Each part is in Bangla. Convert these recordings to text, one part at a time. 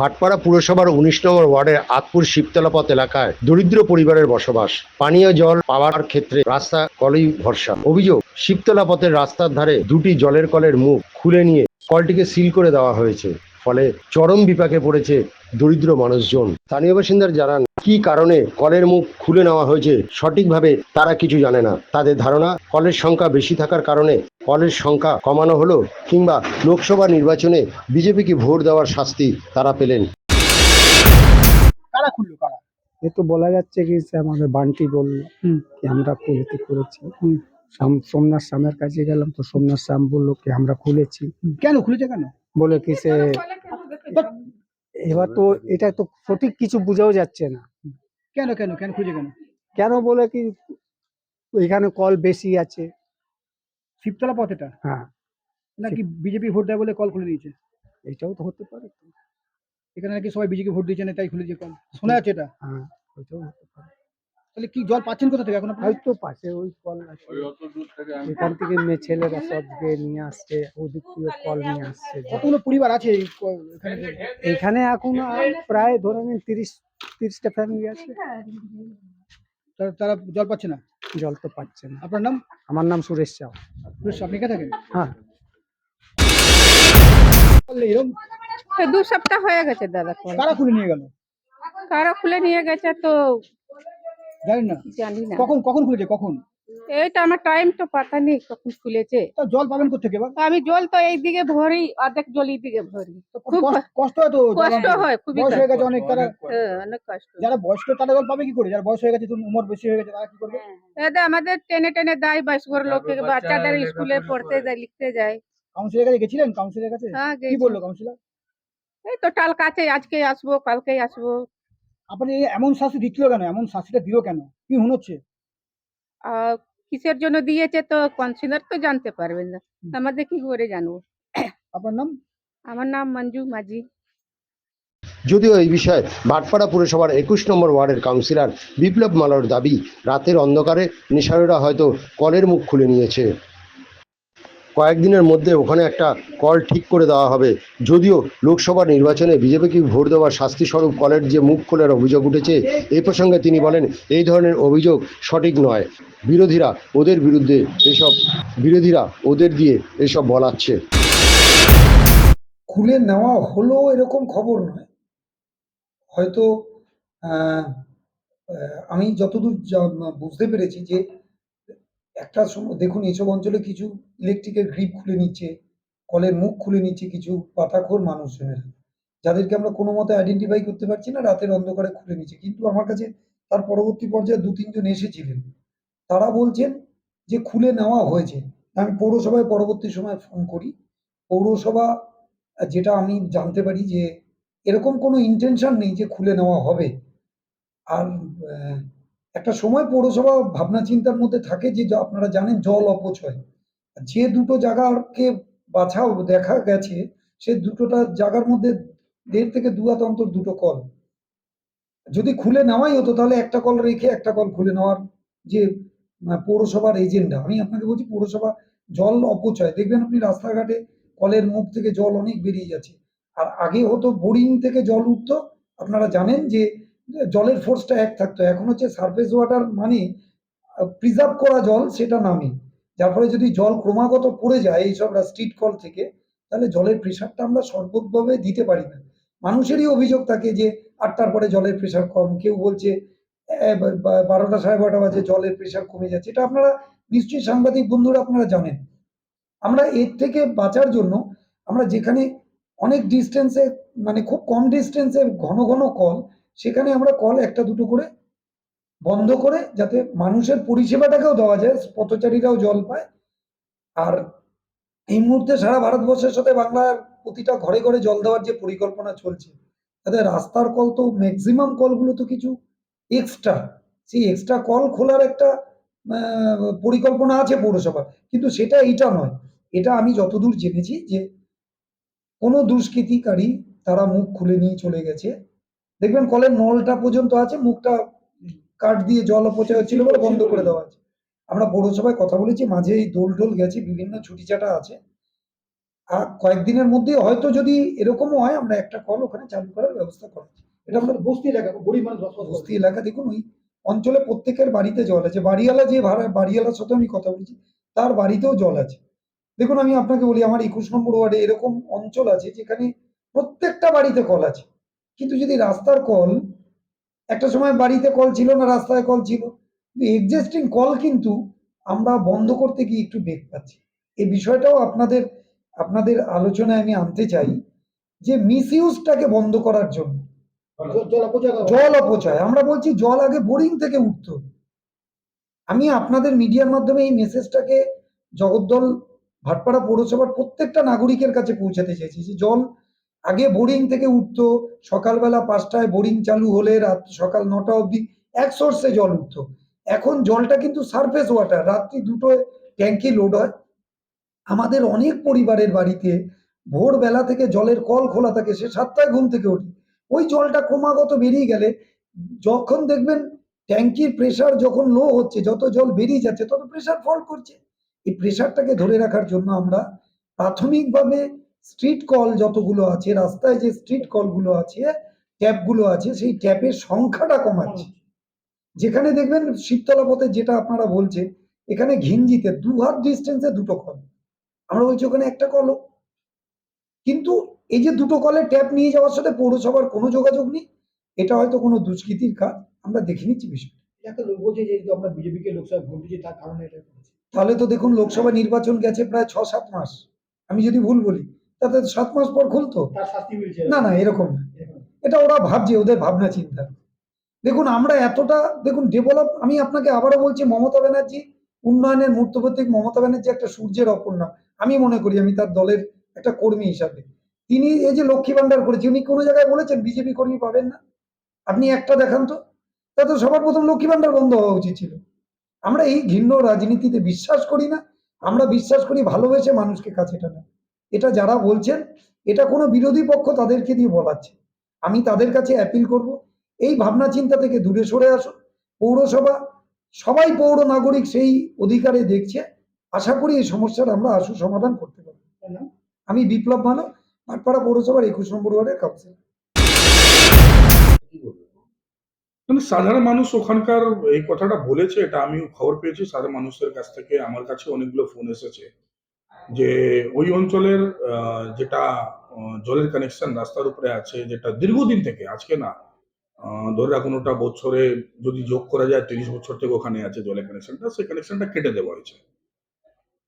ভাটপাড়া পুরসভার উনিশ নম্বর ওয়ার্ডের আতপুর শিবতলাপথ এলাকায় দরিদ্র পরিবারের বসবাস। পানীয় জল, পাওয়ার ক্ষেত্রে রাস্তা কলই ভরসা। অভিযোগ, শিবতলাপথের রাস্তার ধারে দুটি জলের কলের মুখ খুলে নিয়ে কলটিকে সিল করে দেওয়া হয়েছে। ফলে চরম বিপাকে পড়েছে দরিদ্র মানুষজন। স্থানীয় বাসিন্দার জানান কি কারণে কলের মুখ খুলে নেওয়া হয়েছে? সঠিকভাবে তারা কিছু জানে না। তাদের ধারণা কলের সংখ্যা বেশি থাকার কারণে কলের সংখ্যা কমানো হলো কিংবা লোকসভা নির্বাচনে বিজেপিকে ভোট দেওয়ার শাস্তি তারা পেলেন। কারা খুললো কারা? এ তো বলা যাচ্ছে কি সে আমাদের বান্টি বলল হুম। কি আমরা খুলেতে করেছি। সোমনাথ শ্যামের কাছে গেলাম তো সোমনাথ শ্যাম বলল কি আমরা খুলেছি। কেন খুলেছে কেন? বলে কি সে এবার তো এটা তো সঠিক কিছু বোঝাও যাচ্ছে না। কেন কেন কেন খুঁজে কেন? কেন বলে কি এখানে কল বেশি আছে? শিবতলা পথেটা হ্যাঁ। নাকি বিজেপি ভোট দেয় বলে কল খুলে দিয়েছে? এটাও তো হতে পারে। এখানে নাকি সবাই বিজেপি ভোট দিয়েছে না তাই খুলে দিয়ে কল? শোনা যাচ্ছে এটা? হ্যাঁ এটাও হতে পারে। তাহলে কি জল পাচ্ছেন কোথা থেকে এখন আপনারা হয়তো পাশে ওই কল আছে। এখান থেকে মেয়ে ছেলেরা সব গিয়ে নিয়ে আসছে ওদিক থেকে কল নিয়ে আসছে। কতগুলো পরিবার আছে এই এখানে? এখানে এখন আর প্রায় ধরে নিন তিরিশ তিরিশটা ফ্যামিলি আছে। তারা- তারা জল পাচ্ছে না? জল তো পাচ্ছে না। আপনার নাম? আমার নাম সুরেশ চাও সুরেশ, আপনি কে থাকেন? হ্যাঁ। বললে এরকম তো দু সপ্তাহ হয়ে গেছে দাদা কল কারা খুলে নিয়ে গেল? কারা খুলে নিয়ে গেছে তো জানেন না। জানি না। কখন কখন খুলেছে কখন? এইটা আমার টাইম তো পাতা নেই কখন খুলেছে। তা জল পাবেন কোথেকে তো আমি জল তো এই দিকে ভরি অর্ধেক জল এই দিকে ভরি। খুব কষ্ট- হয় তো কষ্ট হয় খুবই বয়স হয়ে গেছে অনেক তারা হ্যাঁ, অনেক কষ্ট। যারা বয়স্ক তারা জল পাবে কি করে? যারা বয়স হয়ে গেছে তুমি উমর বেশি হয়ে গেছে তারা কি করবে? দাদা আমাদের টেনে টেনে দেয় বাইশ ঘর লোকে বাচ্চাদের স্কুলে পড়তে যায় লিখতে যায়। কাউন্সিলের কাছে গেছিলেন? কাউন্সিলের কাছে? হ্যাঁ কি বলল কাউন্সিলর এই তো কাল কাছে আজকে আসব কালকে আসব। আপনি এমন শাস্তি দিচ্ছিল কেন? এমন শাস্তিটা দিল কেন? কি হচ্ছে? কিসের জন্য দিয়েছে তো কনসিলার তো জানতে পারবেন না। আমাদের কি করে জানব? আপনার নাম? আমার নাম মঞ্জু মাঝি। যদিও এই বিষয়ে ভাটপাড়া পুরসভার একুশ নম্বর ওয়ার্ডের কাউন্সিলর বিপ্লব মালার দাবি রাতের অন্ধকারে নেশারীরা হয়তো কলের মুখ খুলে নিয়েছে। কয়েকদিনের মধ্যে ওখানে একটা কল ঠিক করে দেওয়া হবে। যদিও লোকসভা নির্বাচনে বিজেপিকে ভোট দেওয়ার শাস্তিস্বরূপ কলের যে মুখ খোলার অভিযোগ উঠেছে এই প্রসঙ্গে তিনি বলেন, এই ধরনের অভিযোগ সঠিক নয়। বিরোধীরা ওদের বিরুদ্ধে এসব, বিরোধীরা ওদের দিয়ে এসব বলাচ্ছে। খুলে নেওয়া হলো এরকম খবর নয়। হয়তো আমি যতদূর বুঝতে পেরেছি যে একটা সময়, দেখুন, এইসব অঞ্চলে কিছু ইলেকট্রিকের গ্রিপ খুলে নিচ্ছে, কলের মুখ খুলে নিচ্ছে কিছু পাতাখোর মানুষজনের। যাদেরকে আমরা কোনো মতে আইডেন্টিফাই করতে পারছি না, রাতের অন্ধকারে খুলে নিচ্ছে। কিন্তু আমার কাছে তার পরবর্তী পর্যায়ে দু তিনজন এসেছিলেন। তারা বলছেন যে, খুলে নেওয়া হয়েছে। আমি পৌরসভায় পরবর্তী সময় ফোন করি। পৌরসভা, যেটা আমি জানতে পারি যে, এরকম কোনো ইন্টেনশন নেই যে, খুলে নেওয়া হবে। আর একটা সময় পৌরসভা ভাবনা চিন্তার মধ্যে থাকে যে আপনারা জানেন জল অপচয়। যে দুটো জায়গাকে বাছাও দেখা গেছে, সে দুটোটা জায়গার মধ্যে দেড় থেকে দু হাত অন্তর দুটো কল। যদি খুলে নেওয়াই হতো, তাহলে একটা কল রেখে একটা কল খুলে নেওয়ার যে পৌরসভার এজেন্ডা। আমি আপনাকে বলছি, পৌরসভা জল অপচয়। দেখবেন আপনি রাস্তাঘাটে কলের মুখ থেকে জল অনেক বেরিয়ে যাচ্ছে। আর আগে হতো বোরিং থেকে জল উঠতো। আপনারা জানেন যে জলের ফোর্সটা এক থাকতো। এখন হচ্ছে সারফেস ওয়াটার মানে প্রিজার্ভ করা জল সেটা নামে। যার ফলে যদি জল ক্রমাগত পড়ে যায় এইসব স্ট্রিট কল থেকে তাহলে জলের প্রেশারটা আমরা সর্বতভাবে দিতে পারি না। মানুষেরই অভিযোগ থাকে যে আটটার পরে জলের প্রেশার কম। কেউ বলছে "এ, বা- বা- বারোটা সাড়ে বারোটা বাজে জলের প্রেশার কমে যাচ্ছে। এটা আপনারা নিশ্চয়ই সাংবাদিক বন্ধুরা আপনারা জানেন। আমরা এর থেকে বাঁচার জন্য আমরা যেখানে অনেক ডিস্টেন্সে মানে খুব কম ডিস্টেন্সে ঘন ঘন কল সেখানে আমরা কল একটা দুটো করে বন্ধ করে যাতে মানুষের পরিষেবাটাকেও দেওয়া যায়, পথচারীরাও জল পায়। আর এই মুহূর্তে সারা ভারতবর্ষের সাথে বাংলার প্রতিটা ঘরে ঘরে জল দেওয়ার যে পরিকল্পনা চলছে, তাতে রাস্তার কল তো ম্যাক্সিমাম কলগুলো তো কিছু এক্সট্রা সেই এক্সট্রা কল খোলার একটা পরিকল্পনা আছে পৌরসভার। কিন্তু সেটা এইটা নয়, এটা আমি যতদূর জেনেছি যে কোনো দুষ্কৃতিকারী তারা মুখ খুলে নিয়ে চলে গেছে। দেখবেন কলের নলটা পর্যন্ত আছে মুখটা কাঠ দিয়ে জল অপচয় হচ্ছিল বলে বন্ধ করে দেওয়া আছে। আমরা পৌরসভায় কথা বলেছি মাঝে এই দোল টোল গেছি বিভিন্ন ছুটি চাটা আছে। আর কয়েকদিনের মধ্যে হয়তো যদি এরকমও হয় আমরা একটা কল ওখানে চালু করার ব্যবস্থা করছি এটা আমাদের বস্তি এলাকা গরিব মানুষ বস্তি এলাকা দেখুন ওই অঞ্চলে প্রত্যেকের বাড়িতে জল আছে। বাড়িওয়ালা যে ভাড়া বাড়িওয়ালার সাথে আমি কথা বলেছি তার বাড়িতেও জল আছে। দেখুন আমি আপনাকে বলি আমার একুশ নম্বর ওয়ার্ডে এরকম অঞ্চল আছে যেখানে প্রত্যেকটা বাড়িতে কল আছে। কিন্তু যদি রাস্তার কল একটা সময় বাড়িতে কল ছিল না রাস্তায় কল ছিল কিন্তু এক্সিস্টিং কল কিন্তু আমরা বন্ধ করতে গিয়ে একটু বেগ পাচ্ছি। এই বিষয়টাও আপনাদের আপনাদের আলোচনায় আমি আনতে চাই যে মিসইউজটাকে বন্ধ করার জন্য। জল- জল অপচয় জল অপচয়। আমরা বলছি জল আগে বোরিং থেকে উঠতো আমি আপনাদের মিডিয়ার মাধ্যমে এই মেসেজটাকে জগদ্দল ভাটপাড়া পৌরসভার প্রত্যেকটা নাগরিকের কাছে পৌঁছাতে চাইছি যে জল আগে বোরিং থেকে উঠতো, সকালবেলা পাঁচটায় বোরিং চালু হলে রাত সকাল নটা অবধি এক সোর্সে জল উঠতো। এখন জলটা কিন্তু সারফেস ওয়াটার রাত্রি দুটোয় ট্যাঙ্কি লোড হয়। আমাদের অনেক পরিবারের বাড়িতে ভোরবেলা থেকে জলের কল খোলা থাকে, সে সাতটায় ঘুম থেকে ওঠে। ওই জলটা ক্রমাগত বেরিয়ে গেলে যখন দেখবেন ট্যাঙ্কির প্রেশার যখন লো হচ্ছে, যত জল বেরিয়ে যাচ্ছে, তত প্রেশার ফল করছে। এই প্রেশারটাকে ধরে রাখার জন্য আমরা প্রাথমিকভাবে স্ট্রিট কল যতগুলো আছে রাস্তায় যে স্ট্রিট কলগুলো আছে ট্যাপগুলো আছে সেই ট্যাপের সংখ্যাটা কমাচ্ছে। যেখানে দেখবেন শিবতলা পথে যেটা আপনারা বলছেন এখানে ঘিঞ্জিতে দু হাত ডিস্টেন্সে দুটো কল আমরা বলছি ওখানে একটা কলও কিন্তু এই যে দুটো কলে ট্যাপ নিয়ে যাওয়ার সাথে পৌরসভার কোনো যোগাযোগ নেই এটা হয়তো কোনো দুষ্কৃতির কাজ আমরা দেখে নিচ্ছি বিষয় একটা লোক বলছে যে আমরা বিজেপিকে লোকসভা ভোট দিয়েছি তার কারণে এটা তাহলে তো দেখুন লোকসভা নির্বাচন গেছে প্রায় ছ সাত মাস। আমি যদি ভুল বলি তাতে সাত মাস পর খুলতো। না। না এরকম না। এটা ওরা ভাবছে ওদের ভাবনা চিন্তা। দেখুন আমরা এতটা দেখুন ডেভেলপ আমি আপনাকে আবারও বলছি মমতা ব্যানার্জি উন্নয়নের মূর্তপ্রতীক মমতা ব্যানার্জি একটা সূর্যের অপর নাম আমি মনে করি আমি তার দলের একটা কর্মী হিসাবে। তিনি এই যে লক্ষ্মী ভান্ডার করেছে উনি কোনো জায়গায় বলেছেন বিজেপি কর্মী পাবেন না? আপনি একটা দেখান তো। তা তো সবার প্রথম লক্ষ্মী ভান্ডার বন্ধ হওয়া উচিত ছিল। আমরা এই ঘৃণ্য রাজনীতিতে বিশ্বাস করি না। আমরা বিশ্বাস করি ভালোবেসে মানুষকে কাছে টানা। এটা যারা বলছেন এটা কোনো বিরোধী পক্ষ তাদেরকে দিয়ে বলাচ্ছে। আমি তাদের কাছে অ্যাপিল করব। এই ভাবনা চিন্তা থেকে দূরে সরে আসুন। পৌরসভা সবাই পৌর নাগরিক সেই অধিকারে দেখছে। আশা করি এই সমস্যার আমরা আশু সমাধান করতে পারব। আমি বিপ্লব মানব ভাটপাড়া পৌরসভার একুশ নম্বর ওয়ার্ডের কাউন্সিলর মানে সাধারণ মানুষ ওখানকার এই কথাটা বলেছে এটা আমি খবর পেয়েছি। সাধারণ মানুষের কাছ থেকে আমার কাছে অনেকগুলো ফোন এসেছে। যে ওই অঞ্চলের যেটা জলের কানেকশন রাস্তার উপরে আছে, যেটা দীর্ঘদিন থেকে, আজকে না ধরে রাখুন ওটা বছরে যদি যোগ করা যায় তিরিশ বছর থেকে ওখানে আছে জলের কানেকশনটা সেই কানেকশনটা কেটে দেওয়া হয়েছে।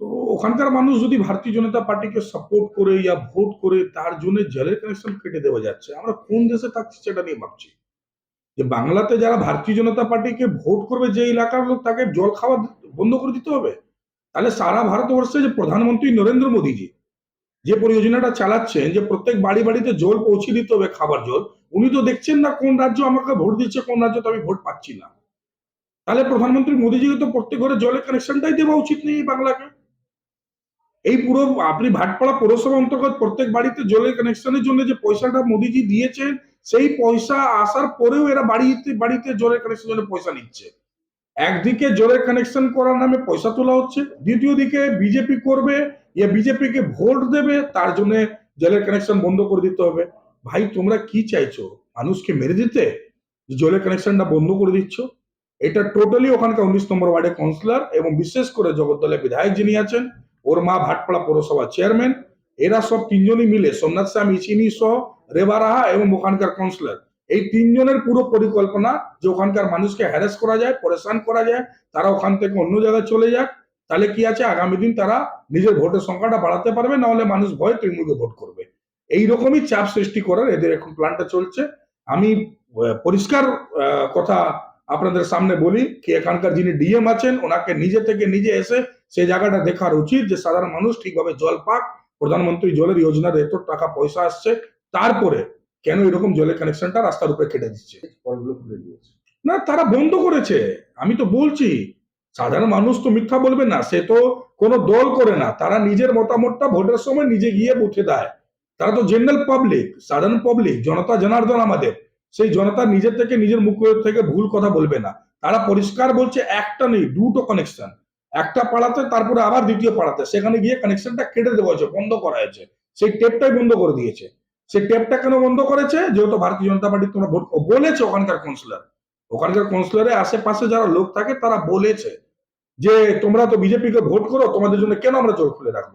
তো ওখানকার মানুষ যদি ভারতীয় জনতা পার্টিকে সাপোর্ট করে ইয়া ভোট করে, তার জন্য জলের কানেকশন কেটে দেওয়া যাচ্ছে। আমরা কোন দেশে থাকছি সেটা নিয়ে ভাবছি। যে বাংলাতে যারা ভারতীয় জনতা পার্টিকে ভোট করবে, যে এলাকার লোক, তাকে জল খাওয়া বন্ধ করে দিতে হবে? তাহলে সারা ভারতবর্ষে যে প্রধানমন্ত্রী নরেন্দ্র মোদীজি যে পরিযোজনাটা চালাচ্ছেন, যে প্রত্যেক বাড়ি বাড়িতে জল পৌঁছে দিতে হবে, খাবার জল, উনি তো দেখছেন না কোন রাজ্য আমাকে ভোট দিচ্ছে, কোন রাজ্য তো আমি ভোট পাচ্ছি না। তাহলে প্রধানমন্ত্রী মোদীজিকে তো প্রত্যেক ঘরে জলের কানেকশনটাই দেওয়া উচিত নেই বাংলাকে। এই পুরো আপনি ভাটপাড়া পৌরসভা অন্তর্গত প্রত্যেক বাড়িতে জলের কানেকশনের জন্য যে পয়সাটা মোদীজি দিয়েছেন, সেই পয়সা আসার পরেও এরা বাড়িতে বাড়িতে জলের কানেকশনের জন্য পয়সা নিচ্ছে। একদিকে জলের কানেকশন করার নামে পয়সা তোলা হচ্ছে, দ্বিতীয় দিকে বিজেপি করবে ইয়ে বিজেপিকে ভোট দেবে, তার জন্য জলের কানেকশন বন্ধ করে দিতে হবে। ভাই, তোমরা কি চাইছো? মানুষকে মেরে দিতে? জলের কানেকশনটা বন্ধ করে দিচ্ছ? এটা টোটালি ওখানকার উনিশ নম্বর ওয়ার্ডের কাউন্সিলর এবং বিশেষ করে জগদ্দলের বিধায়ক যিনি আছেন, ওর মা ভাটপাড়া পৌরসভা চেয়ারম্যান এরা সব তিনজনই মিলে, সোমনাথ শ্যাম ইচিনি সহ, রেবা রাহা এবং ওখানকার কাউন্সিলর এই তিনজনের পুরো পরিকল্পনা যে ওখানকার মানুষকে হ্যারাস করা যায়, পরেশান করা যায়, তারা ওখান থেকে অন্য জায়গায় চলে যাক, তাহলে কি আছে? আগামী দিন তারা নিজের ভোটের সংখ্যাটা বাড়াতে পারবে, না হলে মানুষ ভয় তৃণমূলকে ভোট করবে। এই রকমই চাপ সৃষ্টি করার এদের এখন প্ল্যানটা চলছে। আমি পরিষ্কার কথা আপনাদের সামনে বলি কি এখানকার যিনি ডিএম আছেন, ওনাকে নিজে থেকে নিজে এসে সেই জায়গাটা দেখার উচিত যে সাধারণ মানুষ ঠিকভাবে জল পাক, প্রধানমন্ত্রী জলের যোজনার এত টাকা পয়সা আসছে, তারপরে কেন এরকম জলের কানেকশনটা রাস্তার উপরে কেটে দিচ্ছে? না তারা বন্ধ করেছে। আমি তো বলছি সাধারণ মানুষ তো মিথ্যা বলবে না সে তো কোনো দল করে না। তারা নিজের মতামতটা ভোটের সময় নিজে গিয়ে বুথে দেয়। তারা তো জেনারেল পাবলিক সাধারণ পাবলিক জনতা জনার্দন আমাদের। সেই জনতা নিজের থেকে নিজের মুখ থেকে ভুল কথা বলবে না। তারা পরিষ্কার বলছে একটা নেই দুটো কানেকশন একটা পাড়াতে তারপরে আবার দ্বিতীয় পাড়াতে। সেখানে গিয়ে কানেকশনটা কেটে দেওয়া হয়েছে বন্ধ করা হয়েছে। সেই টেপটাই বন্ধ করে দিয়েছে। সেই টেপটা কেন বন্ধ করেছে? যেহেতু ভারতীয় জনতা পার্টি তোমরা ভোট বলেছে ওখানকার কাউন্সিলর ওখানকার কাউন্সিলরের আশেপাশে যারা লোক থাকে, তারা বলেছে যে, তোমরা তো বিজেপিকে ভোট করো, তোমাদের জন্য কেন আমরা চোখ খুলে রাখব?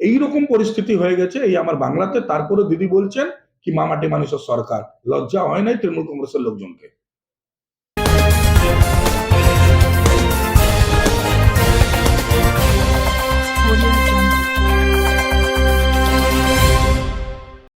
এইরকম পরিস্থিতি হয়ে গেছে এই আমার বাংলাতে। তারপরে দিদি বলছেন কি, মামাটি মানুষের সরকার। লজ্জা হয় নাই তৃণমূল কংগ্রেসের লোকজনকে।